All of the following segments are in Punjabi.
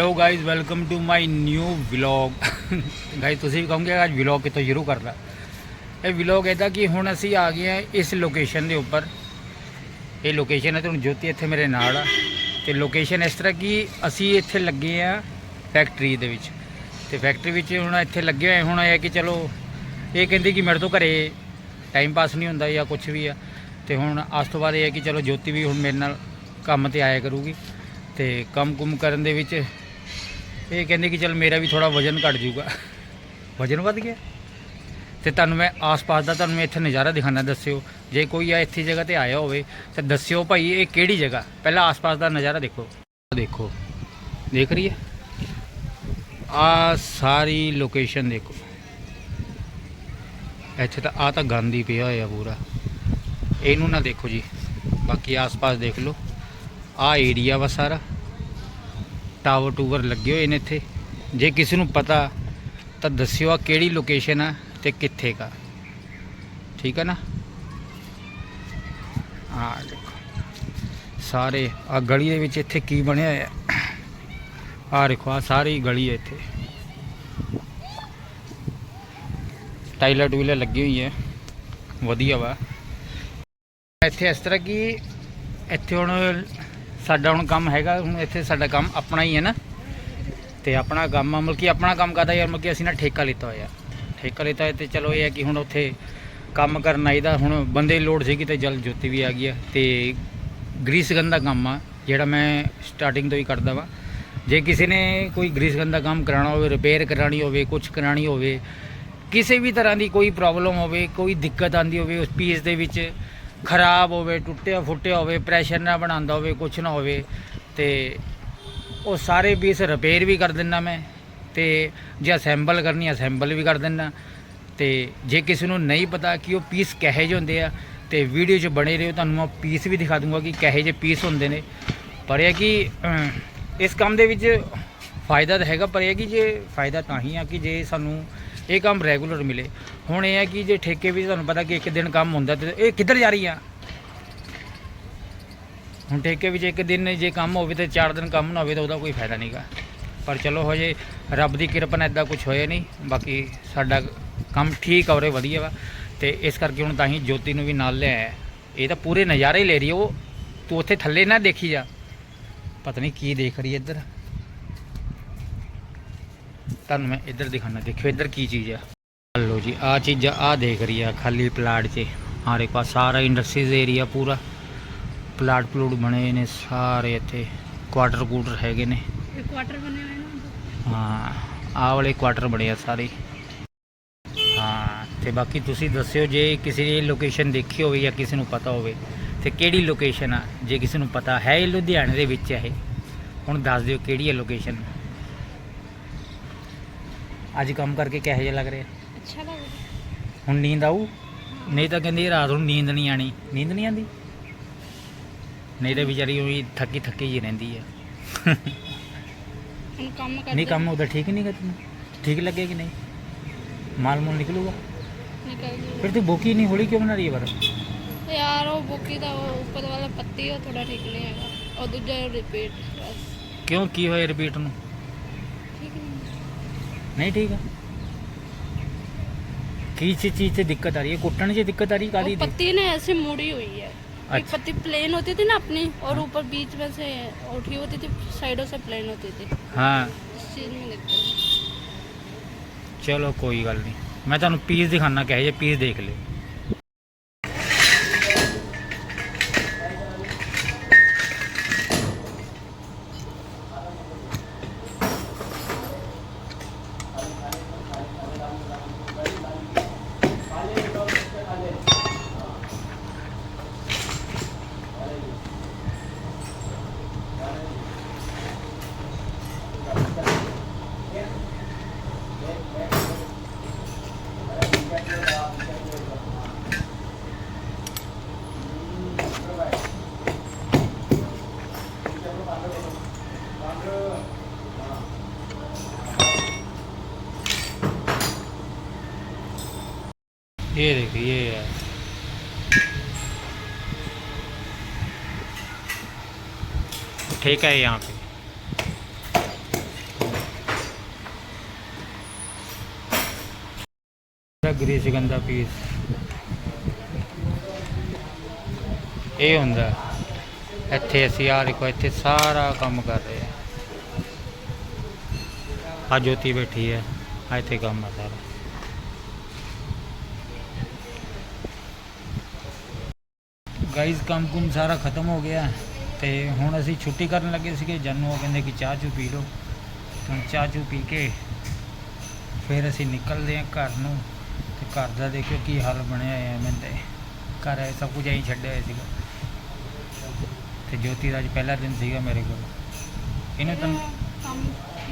Hello guys welcome to my new vlog guys ਤੁਸੀਂ ਵੀ ਕਹੋਗੇ ਅੱਜ ਵਲੌਗ ਕਿੱਥੋਂ ਸ਼ੁਰੂ ਕਰਦਾ ਇਹ ਵਲੌਗ ਇਹਦਾ ਕਿ ਹੁਣ ਅਸੀਂ ਆ ਗਏ ਹਾਂ ਇਸ ਲੋਕੇਸ਼ਨ ਦੇ ਉੱਪਰ। ਇਹ ਲੋਕੇਸ਼ਨ ਹੈ ਤੁਹਾਨੂੰ ਜੋਤੀ ਇੱਥੇ ਮੇਰੇ ਨਾਲ ਆ। ਤੇ ਲੋਕੇਸ਼ਨ ਇਸ ਤਰ੍ਹਾਂ ਕਿ ਅਸੀਂ ਇੱਥੇ ਲੱਗੇ ਆ ਫੈਕਟਰੀ ਦੇ ਵਿੱਚ। ਤੇ ਫੈਕਟਰੀ ਵਿੱਚ ਹੁਣ ਇੱਥੇ ਲੱਗੇ ਹੋਏ ਹੁਣ ਇਹ ਹੈ ਕਿ ਚਲੋ, ਇਹ ਕਹਿੰਦੀ ਕਿ ਮੇਰੇ ਤੋਂ ਘਰੇ ਟਾਈਮ ਪਾਸ ਨਹੀਂ ਹੁੰਦਾ ਜਾਂ ਕੁਝ ਵੀ ਆ। ਤੇ ਹੁਣ ਅੱਜ ਤੋਂ ਬਾਅਦ ਇਹ ਹੈ ਕਿ ਚਲੋ ਜੋਤੀ ਵੀ ਹੁਣ ਮੇਰੇ ਨਾਲ ਕੰਮ ਤੇ ਆਇਆ ਕਰੂਗੀ। ਤੇ ਕੰਮ ਕੁਮ ਕਰਨ ਦੇ ਵਿੱਚ ਇਹ ਕਹਿੰਦੇ ਕਿ ਚਲ ਮੇਰਾ ਵੀ ਥੋੜਾ ਵਜਨ ਘਟ ਜਾਊਗਾ। ਵਜਨ ਵੱਧ ਗਿਆ। ਤੇ ਤੁਹਾਨੂੰ ਮੈਂ ਆਸ-ਪਾਸ ਦਾ ਤੁਹਾਨੂੰ ਮੈਂ ਇੱਥੇ ਨਜ਼ਾਰਾ ਦਿਖਾਣਾ ਦੱਸਿਓ। ਜੇ ਕੋਈ ਆ ਇੱਥੇ ਜਗ੍ਹਾ ਤੇ ਆਇਆ ਹੋਵੇ, ਤਾਂ ਦੱਸਿਓ ਭਾਈ ਇਹ ਕਿਹੜੀ ਜਗ੍ਹਾ? ਪਹਿਲਾਂ ਆਸ-ਪਾਸ ਦਾ ਨਜ਼ਾਰਾ ਦੇਖੋ। ਦੇਖੋ। ਦੇਖ ਰਹੀ ਹੈ? ਆ ਸਾਰੀ ਲੋਕੇਸ਼ਨ ਦੇਖੋ। ਇੱਥੇ ਤਾਂ ਆ ਤਾਂ ਗੰਦ ਹੀ ਪਿਆ ਹੋਇਆ ਪੂਰਾ। ਇਹਨੂੰ ਨਾ ਦੇਖੋ ਜੀ। ਬਾਕੀ ਆਸ-ਪਾਸ ਦੇਖ ਲਓ। ਆ ਏਰੀਆ ਵਾ ਸਾਰਾ। ਟਾਵਰ ਟੂਵਰ ਲੱਗੇ ਹੋਏ ਨੇ ਇੱਥੇ। ਜੇ ਕਿਸੇ ਨੂੰ ਪਤਾ, ਤਾਂ ਦੱਸਿਓ ਆ ਕਿਹੜੀ ਲੋਕੇਸ਼ਨ ਆ ਤੇ ਕਿੱਥੇ ਕਾ ਠੀਕ ਹੈ ਨਾ? ਆ ਦੇਖੋ। ਸਾਰੇ ਆ ਗਲੀ ਦੇ ਵਿੱਚ ਇੱਥੇ ਕੀ ਬਣਿਆ ਹੋਇਆ ਆ ਦੇਖੋ ਆ ਸਾਰੀ ਗਲੀ ਹੈ ਇੱਥੇ। ਟਾਈਲਰ ਟੂਇਲਰ ਲੱਗੀ ਹੋਈ ਹੈ ਵਧੀਆ ਵਾ। ਇੱਥੇ ਇਸ ਤਰ੍ਹਾਂ ਕਿ ਇੱਥੇ ਹੁਣ ਸਾਡਾ ਹੁਣ ਕੰਮ ਹੈਗਾ, ਹੁਣ ਇੱਥੇ ਸਾਡਾ ਕੰਮ ਆਪਣਾ ਹੀ ਹੈ ਨਾ। ਤੇ ਆਪਣਾ ਕੰਮ ਆ, ਮਤਲਬ ਕਿ ਆਪਣਾ ਕੰਮ ਕਰਦਾ ਯਾਰ, ਮਤਲਬ ਕਿ ਅਸੀਂ ਨਾ ਠੇਕਾ ਲਿੱਤਾ ਹੋਇਆ। ਠੇਕਾ ਲਿੱਤਾ ਹੋਇਆ ਤੇ ਚਲੋ ਇਹ ਹੈ ਕਿ ਹੁਣ ਉੱਥੇ ਕੰਮ ਕਰਨ ਆਈਦਾ ਹੁਣ ਬੰਦੇ ਦੀ ਲੋੜ ਸੀਗੀ ਤੇ ਜਲ ਜੋਤੀ ਵੀ ਆ ਗਈ ਆ। ਤੇ ਗ੍ਰੀਸ ਗਨ ਦਾ ਕੰਮ ਆ, ਜਿਹੜਾ ਮੈਂ ਸਟਾਰਟਿੰਗ ਤੋਂ ਹੀ ਕਰਦਾ ਵਾਂ। ਜੇ ਕਿਸੇ ਨੇ ਕੋਈ ਗ੍ਰੀਸ ਗਨ ਦਾ ਕੰਮ ਕਰਾਉਣਾ ਹੋਵੇ ਰਿਪੇਅਰ ਕਰਾਣੀ ਹੋਵੇ ਕੁਝ ਕਰਾਣੀ ਹੋਵੇ, ਕਿਸੇ ਵੀ ਤਰ੍ਹਾਂ ਦੀ ਕੋਈ ਪ੍ਰੋਬਲਮ ਹੋਵੇ, ਕੋਈ ਦਿੱਕਤ ਆਂਦੀ ਹੋਵੇ, ਉਸ ਪੀਸ ਦੇ ਵਿੱਚ ਖਰਾਬ ਹੋਵੇ, ਟੁੱਟਿਆ ਫੁੱਟਿਆ ਹੋਵੇ ਪ੍ਰੈਸ਼ਰ ਨਾ ਬਣਾਉਂਦਾ ਹੋਵੇ ਕੁਝ ਨਾ ਹੋਵੇ, ਤੇ ਉਹ ਸਾਰੇ ਪੀਸ ਰਿਪੇਅਰ ਵੀ ਕਰ ਦਿੰਦਾ ਮੈਂ, ਤੇ ਜੇ ਅਸੈਂਬਲ ਕਰਨੀ ਅਸੈਂਬਲ ਵੀ ਕਰ ਦਿੰਦਾ। ਤੇ ਜੇ ਕਿਸੇ ਨੂੰ ਨਹੀਂ ਪਤਾ ਕਿ ਉਹ ਪੀਸ ਕਹੇ ਜਿਹੇ ਹੁੰਦੇ ਆ, ਤੇ ਵੀਡੀਓ 'ਚ ਬਣੇ ਰਹੋ, ਤੁਹਾਨੂੰ ਮੈਂ ਪੀਸ ਵੀ ਦਿਖਾ ਦੂੰਗਾ ਕਿ ਕਹੇ ਜਿਹੇ ਪੀਸ ਹੁੰਦੇ ਨੇ। ਪਰ ਇਹ ਕਿ ਇਸ ਕੰਮ ਦੇ ਵਿੱਚ ਫਾਇਦਾ ਤਾਂ ਹੈਗਾ, ਪਰ ਇਹ ਕਿ ਜੇ ਫਾਇਦਾ ਤਾਂ ਹੀ ਆ ਕਿ ਜੇ ਸਾਨੂੰ ਇਹ ਕੰਮ ਰੈਗੂਲਰ ਮਿਲੇ। ਹੁਣ ਇਹ ਹੈ ਕਿ ਜੇ ਠੇਕੇ ਵੀ ਤੁਹਾਨੂੰ ਪਤਾ ਕਿ ਇੱਕ ਦਿਨ ਕੰਮ ਹੁੰਦਾ ਤੇ ਇਹ ਕਿੱਧਰ ਜਾ ਰਹੀ ਆ? ਹੁਣ ਠੇਕੇ ਵਿੱਚ ਇੱਕ ਦਿਨ ਜੇ ਕੰਮ ਹੋਵੇ ਤੇ ਚਾਰ ਦਿਨ ਕੰਮ ਨਾ ਹੋਵੇ ਤਾਂ ਉਹਦਾ ਕੋਈ ਫਾਇਦਾ ਨਹੀਂਗਾ ਪਰ ਚਲੋ ਹਜੇ ਰੱਬ ਦੀ ਕਿਰਪਾ ਨਾਲ ਇਦਾਂ ਕੁਝ ਹੋਇਆ ਨਹੀਂ। ਬਾਕੀ ਸਾਡਾ ਕੰਮ ਠੀਕ ਆ, ਉਰੇ ਵਧੀਆ ਵਾ। ਤੇ ਇਸ ਕਰਕੇ ਹੁਣ ਤਾਂ ਹੀ ਜੋਤੀ ਨੂੰ ਵੀ ਨਾਲ ਲੈ ਆਇਆ। ਇਹ ਤਾਂ ਪੂਰੇ ਨਜ਼ਾਰੇ ਹੀ ਲੈ ਰਹੀ ਉਹ ਤੂੰ ਉੱਥੇ ਥੱਲੇ ਨਾ ਦੇਖੀ ਜਾ। ਪਤਾ ਨਹੀਂ ਕੀ ਦੇਖ ਰਹੀ ਇੱਧਰ। ਤੁਹਾਨੂੰ ਮੈਂ ਇੱਧਰ ਦਿਖਾਣਾ ਦੇਖਿਓ ਇੱਧਰ ਕੀ ਚੀਜ਼ ਆ। ਲਓ ਜੀ ਆ ਚੀਜ਼ਾਂ ਆ ਦੇਖ ਰਹੀ ਆ ਖਾਲੀ ਪਲਾਟ 'ਚ। ਹਾਰੇ ਪਾ ਸਾਰਾ ਇੰਡਸਟਰੀਜ਼ ਏਰੀਆ ਪੂਰਾ। ਪਲਾਟ ਪਲੂਟ ਬਣੇ ਨੇ ਸਾਰੇ ਇੱਥੇ। ਕੁਆਟਰ ਕੂਟਰ ਹੈਗੇ ਨੇ। ਕੁਆਟਰ ਬਣੇ ਹੋਏ ਨੇ। ਹਾਂ ਆਹ ਵਾਲੇ ਕੁਆਟਰ ਬਣੇ ਆ ਸਾਰੇ। ਹਾਂ ਤੇ ਬਾਕੀ ਤੁਸੀਂ ਦੱਸਿਓ ਜੇ ਕਿਸੇ ਨੇ ਲੋਕੇਸ਼ਨ ਦੇਖੀ ਹੋਵੇ ਜਾਂ ਕਿਸੇ ਨੂੰ ਪਤਾ ਹੋਵੇ ਤੇ ਕਿਹੜੀ ਲੋਕੇਸ਼ਨ ਆ? ਜੇ ਕਿਸੇ ਨੂੰ ਪਤਾ ਹੈ ਇਹ ਲੁਧਿਆਣੇ ਦੇ ਵਿੱਚ ਹੈ ਇਹ ਹੁਣ ਦੱਸ ਦਿਓ ਕਿਹੜੀ ਹੈ ਲੋਕੇਸ਼ਨ ਅੱਜ ਕੰਮ ਕਰਕੇ ਕਿਹੋ ਜਿਹਾ ਲੱਗ ਰਿਹਾ? ਅੱਛਾ ਲੱਗ ਰਿਹਾ। ਹੁਣ ਨੀਂਦ ਆਊ? ਨਹੀਂ ਤਾਂ ਕਹਿੰਦੀ ਰਾਤ ਨੂੰ ਨੀਂਦ ਨਹੀਂ ਆਣੀ। ਨੀਂਦ ਨਹੀਂ ਆਂਦੀ? ਨਹੀਂ ਤਾਂ ਵਿਚਾਰੀ ਉਹੀ ਥੱਕੀ ਥੱਕੀ ਜੀ ਰਹਿੰਦੀ ਹੈ ਹੁਣ ਕੰਮ ਕਰਦੇ ਨਹੀਂ ਕੰਮ ਉਹਦਾ ਠੀਕ ਨਹੀਂ ਕਰਦੀ ਠੀਕ ਲੱਗੇ ਕਿ ਨਹੀਂ? ਮਾਲ ਮੂਲ ਨਿਕਲੂਗਾ? ਨਿਕਲ ਜੂ ਫਿਰ ਤੂੰ ਬੋਕੀ ਨਹੀਂ ਹੌਲੀ ਕਿਉਂ ਬਣਾ ਰਹੀ ਹੈ ਪਰ ਯਾਰ ਉਹ ਬੁੱਕੀ ਦਾ ਉਹ ਉੱਪਰ ਵਾਲਾ ਪੱਤੀ ਉਹ ਥੋੜਾ ਠੀਕ ਨਹੀਂ ਹੈਗਾ। ਉਹ ਦੂਜਾ ਰਿਪੀਟ ਬਸ। ਕਿਉਂ? ਕੀ ਹੋਇਆ ਰਿਪੀਟ ਨੂੰ? ਨਹੀਂ ਨਹੀਂ ਠੀਕ ਆ ਕੀ ਚੀਜ਼ ਚੀਜ਼ से दिक्कत आ रही है कुटन से दिक्कत आ रही है काली वो पत्ती ने ऐसे मुड़ी हुई है एक अच्छा। पत्ती प्लेन होती थी ना अपनी और ऊपर बीच में से उठी होती थी साइडों से प्लेन होती थी हाँ इस चीज में दिक्कत है ਚਲੋ ਕੋਈ ਗੱਲ ਨਹੀਂ ਮੈਂ ਤੁਹਾਨੂੰ ਪੀਸ ਦਿਖਾਣਾ ਕਹੇ ਜੇ ਪੀਸ ਦੇਖ ਲਿਓ ये देखिए ये है ठीक है यहाँ पे ਗ੍ਰੀਸ ਗੰਦਾ ਪੀਸ ਇਹ ਹੁੰਦਾ। ਇੱਥੇ ਅਸੀਂ ਆ ਦੇਖੋ, ਇੱਥੇ ਸਾਰਾ ਕੰਮ ਕਰ ਰਹੇ ਆ। ਆ ਜੋਤੀ ਬੈਠੀ ਹੈ ਇੱਥੇ ਕੰਮ ਆ ਸਾਰਾ। ਗਾਈਜ਼ ਕੰਮ ਕੁਮ ਸਾਰਾ ਖਤਮ ਹੋ ਗਿਆ ਤੇ ਹੁਣ ਅਸੀਂ ਛੁੱਟੀ ਕਰਨ ਲੱਗੇ ਸੀਗੇ। ਜਾਨੂੰ ਉਹ ਕਹਿੰਦੇ ਕਿ ਚਾਹ ਚੂ ਪੀ ਲਓ। ਤੇ ਹੁਣ ਚਾਹ ਚੂ ਪੀ ਕੇ ਫਿਰ ਅਸੀਂ ਨਿਕਲਦੇ ਹਾਂ ਘਰ ਨੂੰ ਤੇ ਘਰ ਦਾ ਦੇਖਿਓ ਕੀ ਹਾਲ ਬਣਿਆ ਹੈ ਮੈਂ ਤੇ ਘਰ ਹੈ ਸਭ ਕੁਝ ਐਂ ਛੱਡਿਆ ਹੋਇਆ ਸੀਗਾ। ਤੇ ਜੋਤੀ ਅੱਜ ਪਹਿਲਾ ਦਿਨ ਸੀਗਾ ਮੇਰੇ ਕੋਲ। ਇਹਨੇ ਤਾਂ ਕੰਮ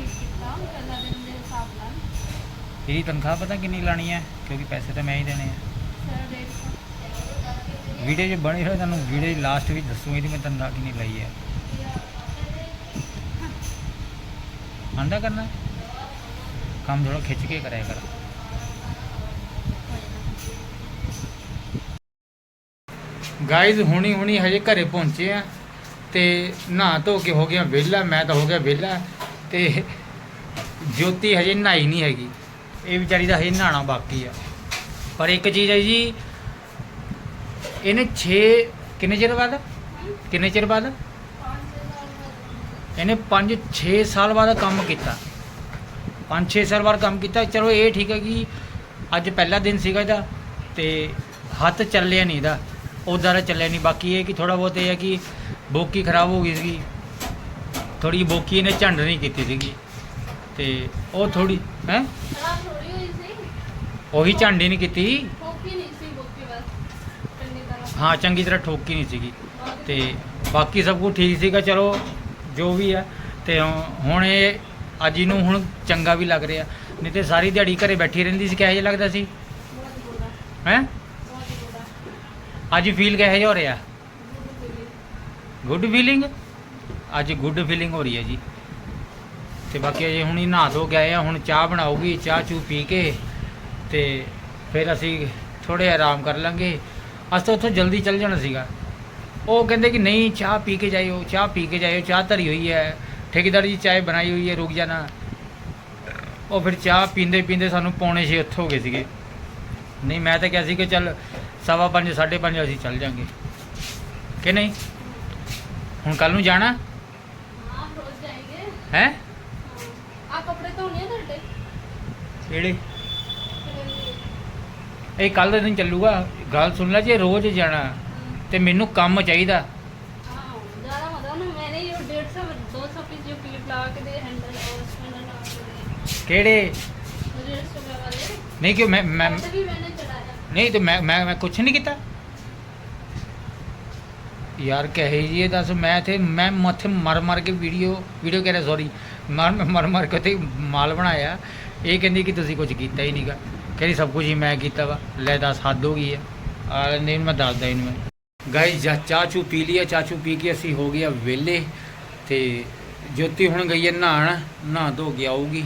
ਕੀਤਾ ਪਹਿਲਾ ਦਿਨ ਦੇ ਹਿਸਾਬ ਨਾਲ। ਇਹਦੀ ਤਨਖਾਹ ਪਤਾ ਕਿੰਨੀ ਲਾਣੀ ਹੈ? ਕਿਉਂਕਿ ਪੈਸੇ ਤਾਂ ਮੈਂ ਹੀ ਦੇਣੇ ਆ। ਸਰ ਵੀਡੀਓ ਜੇ ਬਣੀ ਹੋਏ, ਤੁਹਾਨੂੰ ਵੀਡੀਓ ਦੀ ਲਾਸਟ ਵਿੱਚ ਦੱਸੂਗੀ, ਇਹਦੀ ਮੈਂ ਤੁਹਾਨੂੰ ਕਿੰਨੀ ਲਈ ਹੈ। ਆਂਦਾ ਕਰਨਾ? ਕੰਮ ਥੋੜਾ ਖਿੱਚ ਕੇ ਕਰਿਆ ਕਰ। ਗਾਇਜ਼ ਹੁਣੀ ਹੁਣੀ ਹਜੇ ਘਰੇ ਪਹੁੰਚੇ ਆ ਤੇ ਨਹਾ ਧੋ ਕੇ ਹੋ ਗਿਆ ਵਿਹਲਾ, ਮੈਂ ਤਾਂ ਹੋ ਗਿਆ ਵਿਹਲਾ ਤੇ ਜੋਤੀ ਹਜੇ ਨਹਾਈ ਨਹੀਂ ਹੈਗੀ। ਇਹ ਵਿਚਾਰੀ ਦਾ ਹਜੇ ਨਹਾਣਾ ਬਾਕੀ ਆ। ਪਰ ਇੱਕ ਚੀਜ਼ ਹੈ ਜੀ ਇਹਨੇ 6 ਕਿੰਨੇ ਚਿਰ ਬਾਅਦ? ਕਿੰਨੇ ਚਿਰ ਬਾਅਦ? ਇਹਨੇ 5 6 ਸਾਲ ਬਾਅਦ ਕੰਮ ਕੀਤਾ। 5 6 ਸਾਲ ਬਾਅਦ ਕੰਮ ਕੀਤਾ। ਚਲੋ ਇਹ ਠੀਕ ਹੈ ਕਿ ਅੱਜ ਪਹਿਲਾ ਦਿਨ ਸੀਗਾ ਇਹਦਾ ਤੇ ਹੱਥ ਚੱਲਿਆ ਨਹੀਂ ਇਹਦਾ। ਉਦਾਂ ਦਾ ਚੱਲਿਆ ਨਹੀਂ। ਬਾਕੀ ਇਹ ਕਿ ਥੋੜਾ ਬਹੁਤ ਇਹ ਹੈ ਕਿ ਬੋਕੀ ਖਰਾਬ ਹੋ ਗਈ ਸੀਗੀ। ਥੋੜੀ ਬੋਕੀ ਇਹਨੇ ਝੰਡ ਨਹੀਂ ਕੀਤੀ ਸੀਗੀ। ਤੇ ਉਹ ਥੋੜੀ ਹੈ? ਖਰਾਬ ਥੋੜੀ ਹੋਈ ਸੀ। ਉਹੀ ਝੰਡ ਨਹੀਂ ਕੀਤੀ। ਹਾਂ, ਚੰਗੀ ਤਰ੍ਹਾਂ ਠੋਕੀ ਨਹੀਂ ਸੀਗੀ। ਤੇ ਬਾਕੀ ਸਭ ਕੁਝ ਠੀਕ ਸੀਗਾ, ਚਲੋ, ਜੋ ਵੀ ਹੈ ਤੇ ਹੁਣ ਇਹ ਅੱਜ ਇਹਨੂੰ ਹੁਣ ਚੰਗਾ ਵੀ ਲੱਗ ਰਿਹਾ। ਨਹੀਂ ਤੇ ਸਾਰੀ ਦਿਹਾੜੀ ਘਰੇ ਬੈਠੀ ਰਹਿੰਦੀ ਸੀ, ਕਿਹੋ ਜਿਹਾ ਲੱਗਦਾ ਸੀ? ਬਹੁਤ ਹੈ? ਅੱਜ ਫੀਲ ਕਿਹੋ ਜਿਹਾ ਹੋ ਰਿਹਾ? ਗੁੱਡ ਫੀਲਿੰਗ ਅੱਜ ਗੁੱਡ ਫੀਲਿੰਗ ਹੋ ਰਹੀ ਹੈ ਜੀ। ਤੇ ਬਾਕੀ ਅਜੇ ਹੁਣ ਹੀ ਨਹਾ ਧੋ ਕੇ ਆਏ ਆ, ਹੁਣ ਚਾਹ ਬਣਾਉਗੀ ਚਾਹ ਚੂ ਪੀ ਕੇ ਤੇ ਫਿਰ ਅਸੀਂ ਥੋੜੇ ਆਰਾਮ ਕਰ ਲਾਂਗੇ। ਅੱਜ ਤਾਂ ਉੱਥੋਂ ਜਲਦੀ ਚੱਲ ਜਾਣਾ ਸੀਗਾ। ਉਹ ਕਹਿੰਦੇ ਕਿ ਨਹੀਂ ਚਾਹ ਪੀ ਕੇ ਜਾਇਓ ਚਾਹ ਪੀ ਕੇ ਜਾਇਓ ਚਾਹ ਧਰੀ ਹੋਈ ਹੈ। ਠੇਕੇਦਾਰ ਜੀ ਚਾਹ ਬਣਾਈ ਹੋਈ ਹੈ ਰੁਕ ਜਾਣਾ। ਉਹ ਫਿਰ ਚਾਹ ਪੀਂਦੇ ਪੀਂਦੇ ਸਾਨੂੰ ਪੌਣੇ ਛੇ ਉੱਥੇ ਹੋ ਗਏ ਸੀਗੇ। ਨਹੀਂ ਮੈਂ ਤਾਂ ਕਿਹਾ ਸੀ ਕਿ ਚੱਲ ਸਵਾ ਪੰਜ ਸਾਢੇ ਪੰਜ ਅਸੀਂ ਚੱਲ ਜਾਾਂਗੇ। ਕਿ ਨਹੀਂ? ਹੁਣ ਕੱਲ ਨੂੰ ਜਾਣਾ? ਹਾਂ ਰੋਜ਼ ਜਾਏਂਗੇ ਹੈ? ਆ ਕੱਪੜੇ ਧੋਣੇ ਤੁਹਾਡੇ? ਕਿਹੜੇ? ਇਹ ਕੱਲ ਦਿਨ ਚੱਲੂਗਾ। ਗੱਲ ਸੁਣ ਲੈ, ਜੇ ਰੋਜ਼ ਜਾਣਾ, ਤੇ ਮੈਨੂੰ ਕੰਮ ਚਾਹੀਦਾ। ਕਿਹੜੇ? ਨਹੀਂ ਕਿ ਮੈਂ ਮੈਂ ਨਹੀਂ, ਤੇ ਮੈਂ ਮੈਂ ਮੈਂ ਕੁਝ ਨਹੀਂ ਕੀਤਾ। ਯਾਰ, ਕਹੇ ਜੀ, ਇਹ ਦੱਸ, ਮੈਂ ਤੇ ਮੈਂ ਮੱਥੇ ਮਰ ਮਰ ਕੇ ਵੀਡੀਓ ਵੀਡੀਓ ਕਹਿ ਰਿਹਾ ਸੌਰੀ ਮਰ ਮਰ ਮਰ ਕੇ ਤੇ ਮਾਲ ਬਣਾਇਆ। ਇਹ ਕਹਿੰਦੀ ਕਿ ਤੁਸੀਂ ਕੁਝ ਕੀਤਾ ਹੀ ਨਹੀਂਗਾ ਕਹਿੰਦੀ ਸਭ ਕੁਝ ਹੀ ਮੈਂ ਕੀਤਾ ਵਾ, ਲੈ ਦੱਸ ਹੱਦ ਹੋ ਗਈ ਹੈ ਆ ਨਹੀਂ, ਮੈਂ ਦੱਸਦਾ ਇਹਨੂੰ ਮੈਂ। ਗਾਇਸ ਚਾਹ ਚੂ ਪੀ ਲਿਆ ਚਾਹ ਚੂ ਪੀ ਕੇ ਅਸੀਂ ਹੋ ਗਿਆ ਵਿਹਲੇ ਤੇ ਜੋਤੀ ਹੁਣ ਗਈ ਹੈ ਨਹਾਣ ਨਹਾ ਧੋ ਕੇ ਆਊਗੀ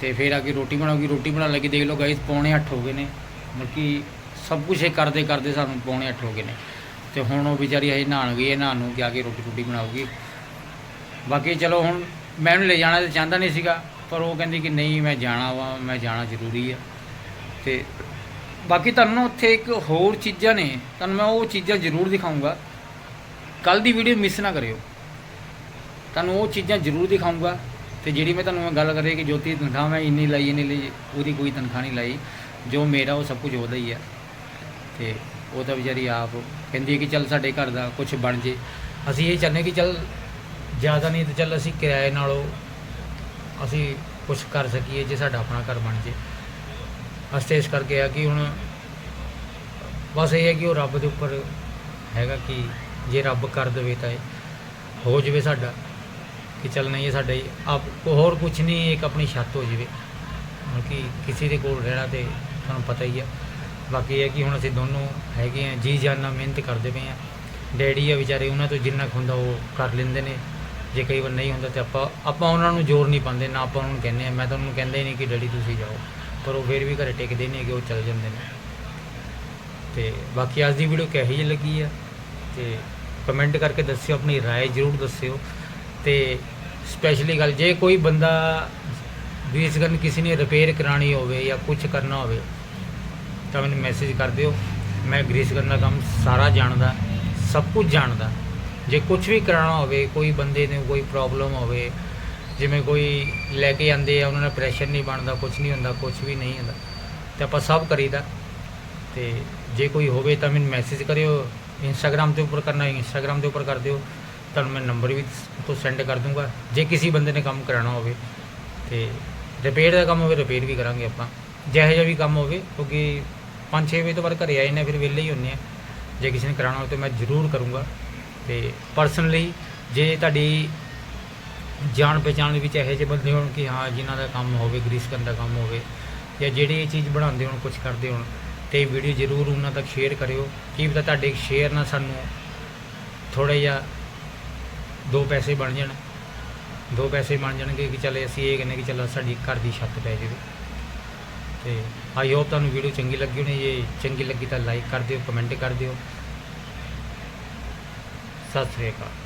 ਤੇ ਫਿਰ ਆ ਕੇ ਰੋਟੀ ਬਣਾਉਗੀ ਰੋਟੀ ਬਣਾਉਣ ਲੱਗੀ, ਦੇਖ ਲਓ ਗਾਇਸ ਪੌਣੇ 8 ਹੋ ਗਏ ਨੇ। ਮਤਲਬ ਕਿ ਸਭ ਕੁਝ ਇਹ ਕਰਦੇ ਕਰਦੇ ਸਾਨੂੰ ਪੌਣੇ 8 ਹੋ ਗਏ ਨੇ। ਤੇ ਹੁਣ ਉਹ ਵਿਚਾਰੀ ਹਜੇ ਨਹਾਣ ਗਈ ਹੈ ਨਹਾਣ ਨੂੰ ਜਾ ਕੇ ਰੋਟੀ ਰੋਟੀ ਬਣਾਉਗੀ ਬਾਕੀ ਚਲੋ ਹੁਣ ਮੈਂ ਉਹਨੂੰ ਲੈ ਜਾਣਾ ਤਾਂ ਚਾਹੁੰਦਾ ਨਹੀਂ ਸੀਗਾ, ਪਰ ਉਹ ਕਹਿੰਦੀ ਕਿ ਨਹੀਂ, ਮੈਂ ਜਾਣਾ ਵਾ, ਮੈਂ ਜਾਣਾ ਜ਼ਰੂਰੀ ਆ। ਤੇ ਬਾਕੀ ਤੁਹਾਨੂੰ ਨਾ ਉੱਥੇ ਇੱਕ ਹੋਰ ਚੀਜ਼ਾਂ ਨੇ, ਤੁਹਾਨੂੰ ਮੈਂ ਉਹ ਚੀਜ਼ਾਂ ਜ਼ਰੂਰ ਦਿਖਾਊਂਗਾ। ਕੱਲ ਦੀ ਵੀਡੀਓ ਮਿਸ ਨਾ ਕਰਿਓ। ਤੁਹਾਨੂੰ ਉਹ ਚੀਜ਼ਾਂ ਜ਼ਰੂਰ ਦਿਖਾਊਂਗਾ। ਤੇ ਜਿਹੜੀ ਮੈਂ ਤੁਹਾਨੂੰ ਗੱਲ ਕਰ ਰਹੀ ਕਿ ਜੋਤੀ ਤਨਖਾਹ ਮੈਂ ਇੰਨੀ ਲਈ ਇੰਨੀ ਲਈ, ਉਹਦੀ ਕੋਈ ਤਨਖਾਹ ਨਹੀਂ ਲਈ, ਜੋ ਮੇਰਾ ਉਹ ਸਭ ਕੁਝ ਉਹਦਾ ਹੀ ਆ। ਤੇ ਉਹ ਤਾਂ ਵਿਚਾਰੀ ਆਪ ਕਹਿੰਦੀ ਹੈ ਕਿ ਚੱਲ ਸਾਡੇ ਘਰ ਦਾ ਕੁਝ ਬਣ ਜੇ। ਅਸੀਂ ਇਹ ਚਾਹੁੰਦੇ ਕਿ ਚੱਲ ਜ਼ਿਆਦਾ ਨਹੀਂ ਤੇ ਚੱਲ ਅਸੀਂ ਕਿਰਾਏ ਨਾਲੋਂ ਅਸੀਂ ਕੁਝ ਕਰ ਸਕੀਏ ਜੇ ਸਾਡਾ ਆਪਣਾ ਘਰ ਬਣ ਜੇ। ਅਸੀਂ ਇਸ ਕਰਕੇ ਆ ਕਿ ਹੁਣ ਬਸ ਇਹ ਹੈ ਕਿ ਉਹ ਰੱਬ ਦੇ ਉੱਪਰ ਹੈਗਾ ਕਿ ਜੇ ਰੱਬ ਕਰ ਦੇਵੇ ਤਾਂ ਹੋ ਜਾਵੇ ਸਾਡਾ, ਕਿ ਚੱਲ ਨਹੀਂ ਇਹ ਸਾਡਾ ਹੀ ਆਪ ਹੋਰ ਕੁਝ ਨਹੀਂ, ਇੱਕ ਆਪਣੀ ਛੱਤ ਹੋ ਜਾਵੇ। ਮਤਲਬ ਕਿ ਕਿਸੇ ਦੇ ਕੋਲ ਰਹਿਣਾ ਤੇ ਤੁਹਾਨੂੰ ਪਤਾ ਹੀ ਆ। ਬਾਕੀ ਇਹ ਹੈ ਕਿ ਹੁਣ ਅਸੀਂ ਦੋਨੋਂ ਹੈਗੇ ਆ ਜੀ ਜਾਨ ਨਾਲ ਮਿਹਨਤ ਕਰਦੇ ਪਏ ਆ ਡੈਡੀ ਆ ਵਿਚਾਰੇ, ਉਹਨਾਂ ਤੋਂ ਜਿੰਨਾ ਕੁ ਹੁੰਦਾ ਉਹ ਕਰ ਲੈਂਦੇ ਨੇ। ਜੇ ਕਈ ਵਾਰ ਨਹੀਂ ਹੁੰਦਾ ਤੇ ਆਪਾਂ ਆਪਾਂ ਉਹਨਾਂ ਨੂੰ ਜ਼ੋਰ ਨਹੀਂ ਪਾਉਂਦੇ, ਨਾ ਆਪਾਂ ਉਹਨਾਂ ਨੂੰ ਕਹਿੰਦੇ ਆ ਮੈਂ ਤਾਂ ਉਹਨਾਂ ਨੂੰ ਕਹਿੰਦਾ ਹੀ ਨਹੀਂ ਕਿ ਡੈਡੀ ਤੁਸੀਂ ਜਾਓ। ਪਰ ਉਹ ਫਿਰ ਵੀ ਘਰੇ ਟਿਕਦੇ ਨਹੀਂ ਹੈਗੇ ਉਹ ਚੱਲ ਜਾਂਦੇ ਨੇ ਤੇ ਬਾਕੀ ਅੱਜ ਦੀ ਵੀਡੀਓ ਕਿਹੋ ਜਿਹੀ ਲੱਗੀ ਆ ਤੇ ਕਮੈਂਟ ਕਰਕੇ ਦੱਸਿਓ ਆਪਣੀ رائے ਜ਼ਰੂਰ ਦੱਸਿਓ ਤੇ ਸਪੈਸ਼ਲੀ ਗੱਲ ਜੇ ਕੋਈ ਬੰਦਾ ਵੀ ਇਸ ਗੱਲ ਕਿਸੇ ਨੇ ਰਿਪੇਅਰ ਕਰਾਣੀ ਹੋਵੇ ਜਾਂ ਕੁਝ ਕਰਨਾ ਹੋਵੇ ਤਾਂ ਮੈਨੂੰ ਮੈਸੇਜ ਕਰ ਦਿਓ ਮੈਂ ਗ੍ਰੀਸ ਕਰਨ ਦਾ ਕੰਮ ਸਾਰਾ ਜਾਣਦਾ ਸਭ ਕੁਝ ਜਾਣਦਾ ਜੇ ਕੁਝ ਵੀ ਕਰਾਉਣਾ ਹੋਵੇ ਕੋਈ ਬੰਦੇ ਨੂੰ ਕੋਈ ਪ੍ਰੋਬਲਮ ਹੋਵੇ ਜਿਵੇਂ ਕੋਈ ਲੈ ਕੇ ਆਂਦੇ ਆ, ਉਹਨਾਂ ਨਾਲ ਪ੍ਰੈਸ਼ਰ ਨਹੀਂ ਬਣਦਾ ਕੁਝ ਨਹੀਂ ਹੁੰਦਾ ਕੁਝ ਵੀ ਨਹੀਂ ਹੁੰਦਾ। ਤੇ ਆਪਾਂ ਸਭ ਕਰੀਦਾ। ਤੇ ਜੇ ਕੋਈ ਹੋਵੇ ਤਾਂ ਮੈਨੂੰ ਮੈਸੇਜ ਕਰਿਓ ਇੰਸਟਾਗ੍ਰam ਦੇ ਉੱਪਰ ਕਰਨਾ ਇੰਸਟਾਗ੍ਰam ਦੇ ਉੱਪਰ ਕਰ ਦਿਓ। ਤੁਹਾਨੂੰ ਮੈਂ ਨੰਬਰ ਵੀ ਤੋਂ ਸੈਂਡ ਕਰ ਦੂੰਗਾ। ਜੇ ਕਿਸੇ ਬੰਦੇ ਨੇ ਕੰਮ ਕਰਾਉਣਾ ਹੋਵੇ, ਤੇ ਰਿਪੇਅਰ ਦਾ ਕੰਮ ਹੋਵੇ ਰਿਪੇਅਰ ਵੀ ਕਰਾਂਗੇ ਆਪਾਂ। ਜਿਹੋ ਜਿਹਾ ਵੀ ਕੰਮ ਹੋਵੇ, ਕਿਉਂਕਿ 5-6 ਵਜੇ ਤੋਂ ਬਾਅਦ ਘਰੇ ਆਏ ਨੇ, ਫਿਰ ਵਿਹਲੇ ਹੀ ਹੁੰਨੇ ਆ। ਜੇ ਕਿਸੇ ਨੇ ਕਰਾਉਣਾ ਹੋਵੇ ਤਾਂ ਮੈਂ ਜ਼ਰੂਰ ਕਰੂੰਗਾ। ਤੇ ਪਰਸਨਲੀ ਜੇ ਤੁਹਾਡੀ ਜਾਣ ਪਛਾਣ ਦੇ ਵਿੱਚ ਇਹੋ ਜਿਹੇ ਬੰਦੇ ਹੋਣ ਕਿ ਹਾਂ, ਜਿਨ੍ਹਾਂ ਦਾ ਕੰਮ ਹੋਵੇ, ਗ੍ਰੀਸ ਕਰਨ ਦਾ ਕੰਮ ਹੋਵੇ ਜਾਂ ਜਿਹੜੇ ਇਹ ਚੀਜ਼ ਬਣਾਉਂਦੇ ਹੋਣ ਕੁਝ ਕਰਦੇ ਹੋਣ, ਤੇ ਵੀਡੀਓ ਜ਼ਰੂਰ ਉਹਨਾਂ ਤੱਕ ਸ਼ੇਅਰ ਕਰਿਓ। ਕੀ ਪਤਾ ਤੁਹਾਡੇ ਸ਼ੇਅਰ ਨਾਲ ਸਾਨੂੰ ਥੋੜਾ ਜਿਹਾ ਦੋ ਪੈਸੇ ਬਣ ਜਾਣ। ਦੋ ਪੈਸੇ ਬਣ ਜਾਣਗੇ ਕਿ ਚੱਲ ਅਸੀਂ ਇਹ ਕਹਿੰਦੇ ਕਿ ਚੱਲ ਸਾਡੀ ਘਰ ਦੀ ਛੱਤ ਪੈ ਜਾਵੇ। ਤੇ ਆਈ ਹੋਪ ਤੁਹਾਨੂੰ ਵੀਡੀਓ ਚੰਗੀ ਲੱਗੀ ਹੋਣੀ। ਜੇ ਚੰਗੀ ਲੱਗੀ ਤਾਂ ਲਾਈਕ ਕਰ ਦਿਓ ਕਮੈਂਟ ਕਰ ਦਿਓ। ਸਤਿ ਸ੍ਰੀ ਅਕਾਲ।